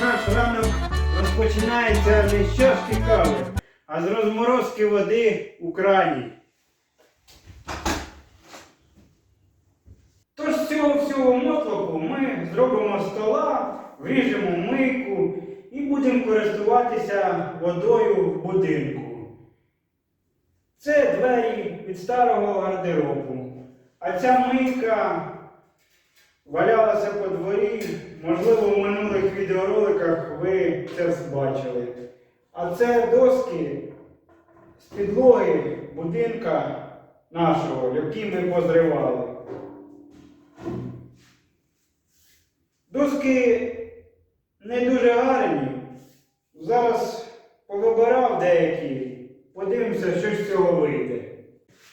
наш ранок розпочинається не з чашки кави, а з розморозки води у крані. Тож з цього всього мотлоку ми зробимо стола, вріжемо мийку і будемо користуватися водою в будинку. Це двері від старого гардеробу. А ця мийка валялася по дворі. Можливо, в минулих відеороликах ви це бачили. А це доски з підлоги будинка нашого, які ми позривали. Доски не дуже гарні. Зараз повибирав деякі. Подивимося, що з цього вийде.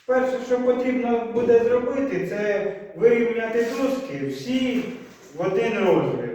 Перше, що потрібно буде зробити, це вирівняти доски всі в один розмір.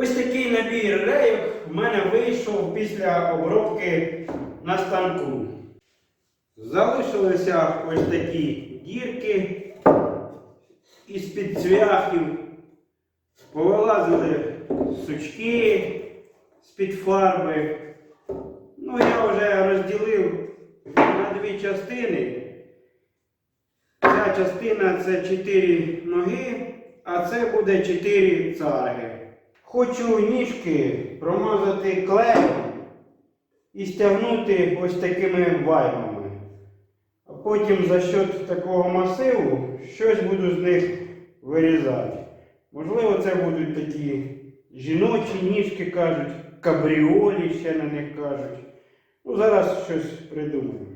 Ось такий набір рейок в мене вийшов після обробки на станку. Залишилися ось такі дірки із-під цвяхів. Повилазили сучки з-під фарби. Ну, я вже розділив на дві частини. Ця частина це 4 ноги, а це буде 4 царги. Хочу ніжки промазати клеєм і стягнути ось такими ваймами. А потім за счет такого масиву щось буду з них вирізати. Можливо, це будуть такі жіночі ніжки кажуть, кабріолі ще на них кажуть. Ну, зараз щось придумаю.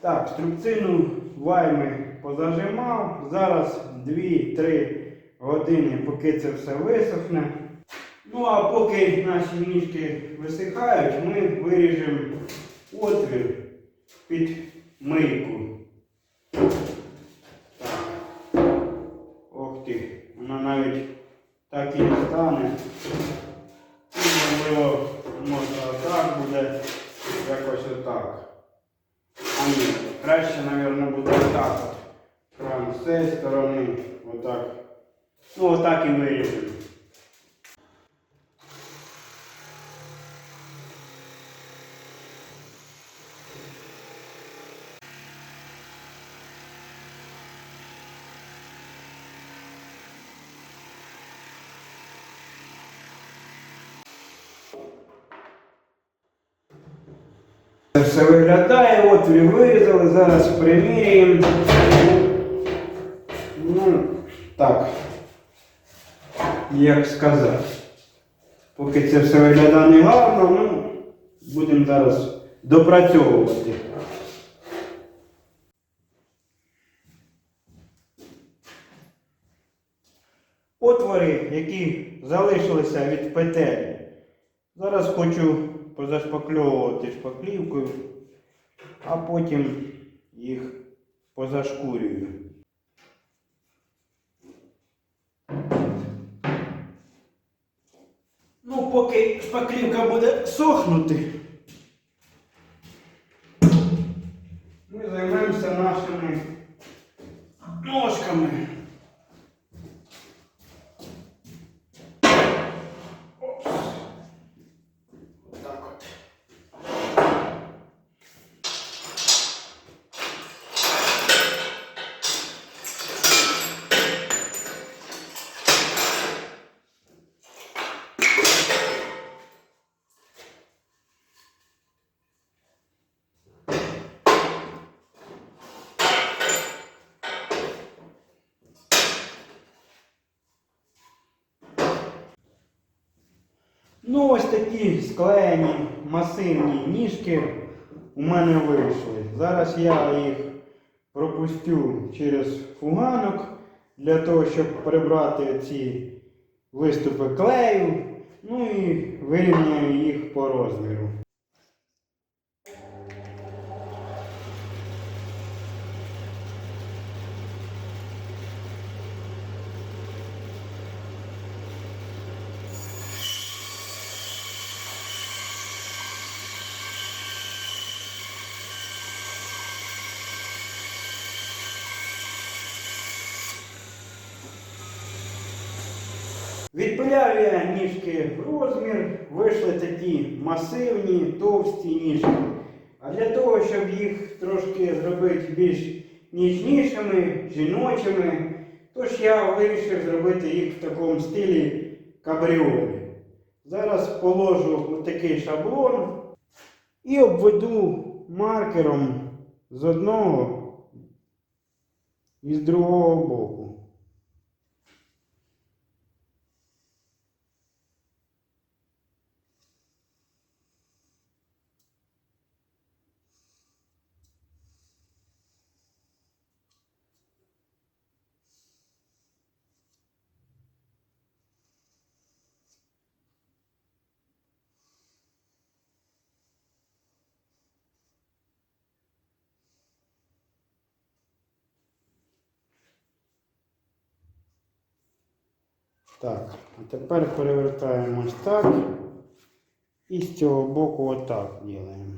Так, струбцину вайми позажимав. Зараз 2-3 години, поки це все висохне. Ну а поки наші ніжки висихають, ми виріжемо отвір під мийку. Так. Ох ти, вона навіть так і не стане. і виріжемо. Це все виглядає, от і вирізали, зараз приміряємо. Ну, так. Як сказати. Поки це все виглядає гарно, ну, будемо зараз допрацьовувати. Отвори, які залишилися від петель. Зараз хочу позашпакльовувати шпаклівкою, а потім їх позашкурюю. Ну, поки шпаклівка буде сохнути, ми займемося нашими ножками. Ну, ось такі склеєні масивні ніжки у мене вийшли. Зараз я їх пропустю через фуганок для того, щоб прибрати ці виступи клею. Ну і вирівняю їх по розміру. Відпиляю ніжки в розмір, вийшли такі масивні, товсті ніжки. А для того, щоб їх трошки зробити більш ніжнішими, жіночими, тож я вирішив зробити їх в такому стилі кабріолі. Зараз положу такий шаблон і обведу маркером з одного і з другого боку. Так, а тепер перевертаємо ось так. І з цього боку отак ділаємо.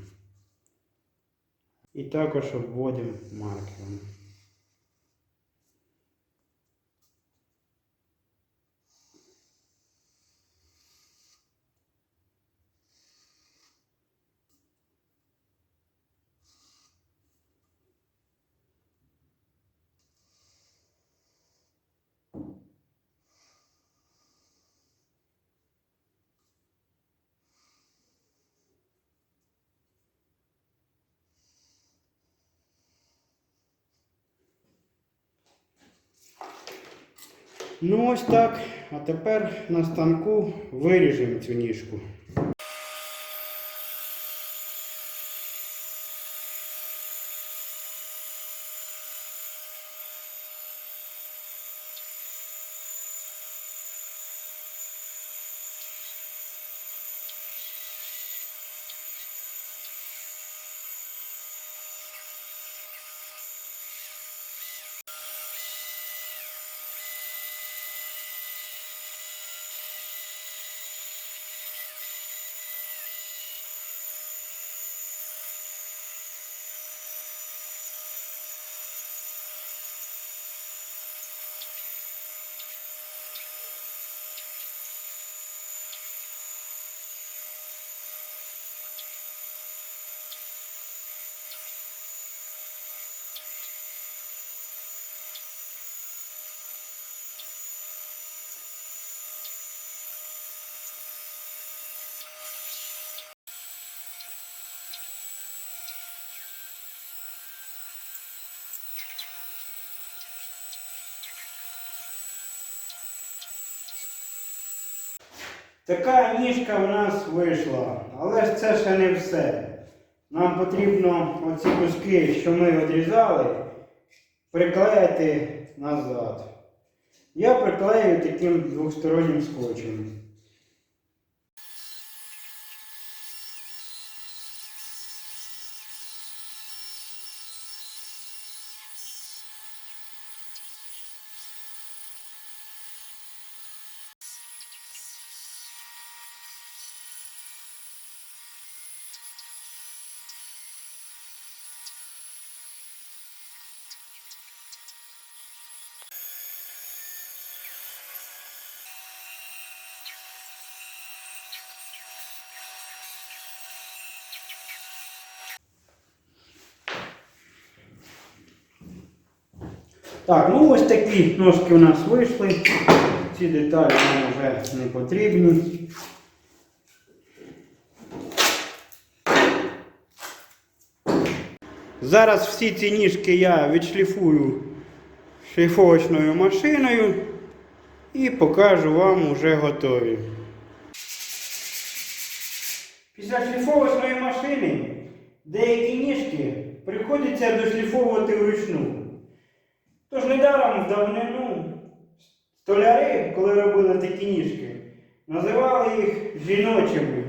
І також обводимо маркером. Ну ось так. А тепер на станку виріжемо цю ніжку. Така ніжка в нас вийшла, але ж це ще не все. Нам потрібно оці куски, що ми відрізали, приклеїти назад. Я приклею таким двостороннім скотчем. Так, ну ось такі ножки у нас вийшли. Ці деталі нам вже не потрібні. Зараз всі ці ніжки я відшліфую шліфовочною машиною і покажу вам уже готові. Після шліфовочної машини деякі ніжки приходиться дошліфовувати вручну. Тож недаром в давнину столяри, коли робили такі ніжки, називали їх жіночими.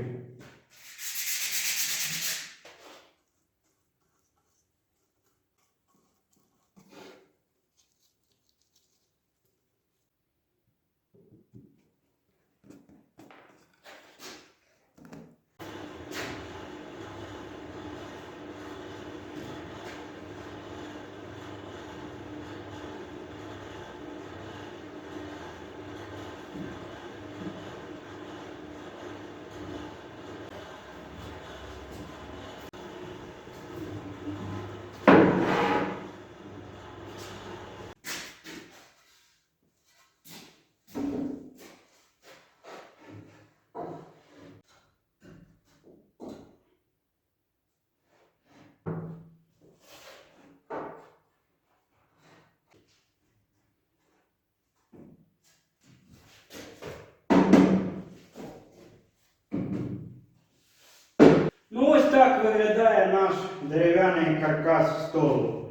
Ну ось виглядає наш дерев'яний каркас столу.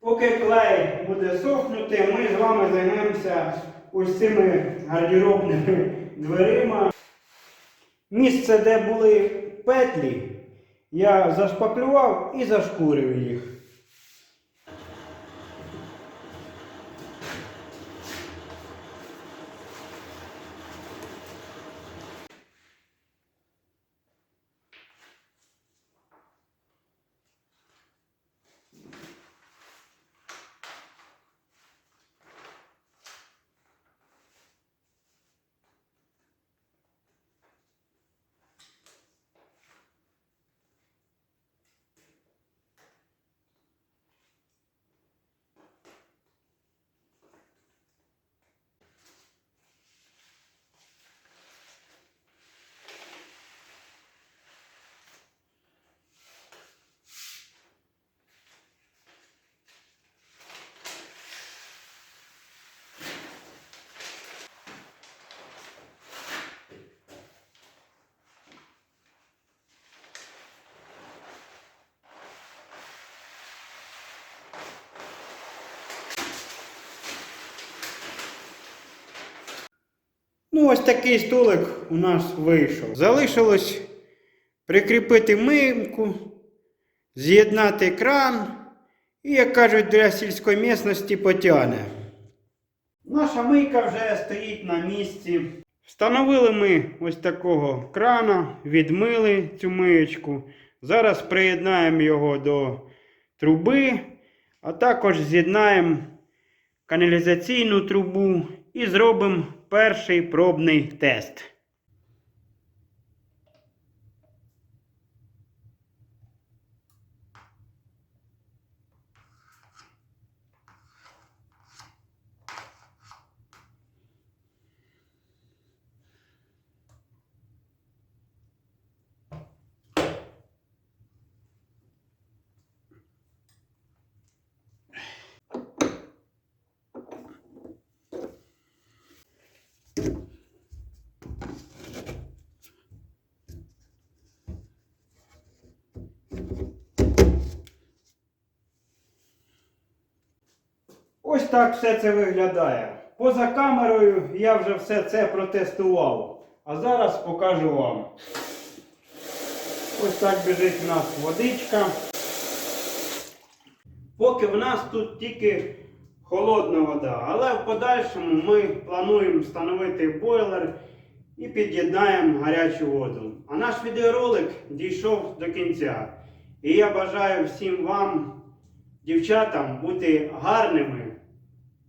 Поки клей буде сохнути, ми з вами займемося ось цими гардеробними дверима. Місце, де були петлі, я зашпаклював і зашкурив їх. Ну, ось такий столик у нас вийшов. Залишилось прикріпити мийку, з'єднати кран і, як кажуть, для сільської місності потягне. Наша мийка вже стоїть на місці. Встановили ми ось такого крана, відмили цю миєчку. Зараз приєднаємо його до труби, а також з'єднаємо каналізаційну трубу і зробимо перший пробний тест. Ось так все це виглядає. Поза камерою я вже все це протестував. А зараз покажу вам. Ось так біжить у нас водичка. Поки в нас тут тільки холодна вода, але в подальшому ми плануємо встановити бойлер і під'єднаємо гарячу воду. А наш відеоролик дійшов до кінця. І я бажаю всім вам, дівчатам, бути гарними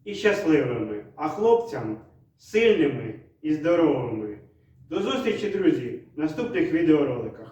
і щасливими, а хлопцям сильними і здоровими. До зустрічі, друзі, в наступних відеороликах.